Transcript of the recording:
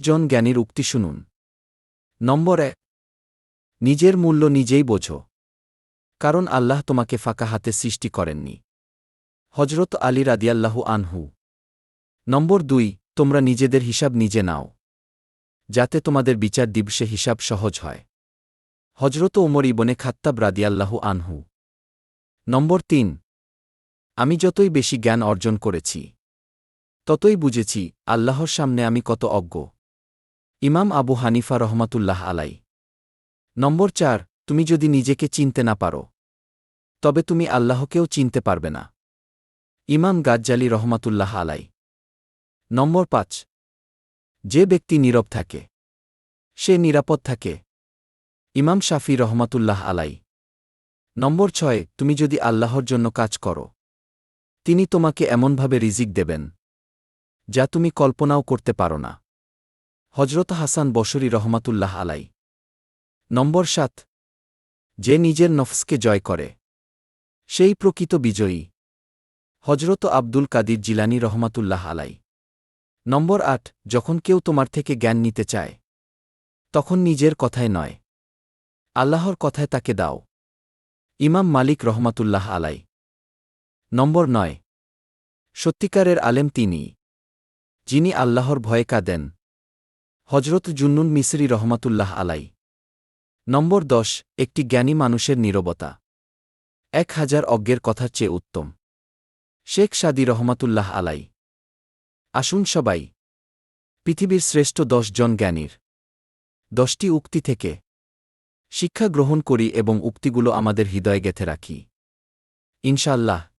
জন জ্ঞানীর উক্তি শুনুন। নম্বর এক, নিজের মূল্য নিজেই বোঝো। কারণ আল্লাহ তোমাকে ফাঁকা হাতে সৃষ্টি করেননি। হজরত আলী রাদিয়াল্লাহু আনহু। নম্বর দুই, তোমরা নিজেদের হিসাব নিজে নাও। যাতে তোমাদের বিচার দিবসে হিসাব সহজ হয়। হজরত ওমর ইবনে খাত্তাব রাদিয়াল্লাহু আনহু। নম্বর তিন, আমি যতই বেশি জ্ঞান অর্জন করেছি ততই বুঝেছি, আল্লাহর সামনে আমি কত অজ্ঞ। ইমাম আবু হানিফা রহমাতুল্লাহ আলাই নম্বর চার, তুমি যদি নিজেকে চিনতে না পারো, তবে তুমি আল্লাহকেও চিনতে পারবে না। ইমাম গাজ্জালি রহমাতুল্লাহ আলাই নম্বর পাঁচ, যে ব্যক্তি নীরব থাকে, সে নিরাপদ থাকে। ইমাম শাফি রহমাতুল্লাহ আলাই নম্বর ছয়, তুমি যদি আল্লাহর জন্য কাজ করো, তিনি তোমাকে এমনভাবে রিজিক দেবেন। যা তুমি কল্পনাও করতে পারো না। হজরত হাসান বসরি রহমাতুল্লাহ আলাই নম্বর সাত, যে নিজের নফসকে জয় করে। সেই প্রকৃত বিজয়ী। হজরত আব্দুল কাদির জিলানি রহমাতুল্লাহ আলাই নম্বর আট, যখন কেউ তোমার থেকে জ্ঞান নিতে চায়, তখন নিজের কথায় নয়। আল্লাহর কথায় তাকে দাও। ইমাম মালিক রহমাতুল্লাহ আলাই নম্বর নয়, সত্যিকারের আলেম তিনি যিনি আল্লাহর ভয়ে কাঁদেন হজরত জুন্নুন মিসরি রহমাতুল্লাহ আলাই নম্বর দশ, একটি জ্ঞানী মানুষের নীরবতা। এক হাজার অজ্ঞের কথার চেয়ে উত্তম। শেখ সাদি রহমাতুল্লাহ আলাই আসুন সবাই। পৃথিবীর শ্রেষ্ঠ দশ জন জ্ঞানীর। দশটি উক্তি থেকে। শিক্ষা গ্রহণ করি এবং উক্তিগুলো আমাদের হৃদয়ে গেথে রাখি। ইনশাল্লাহ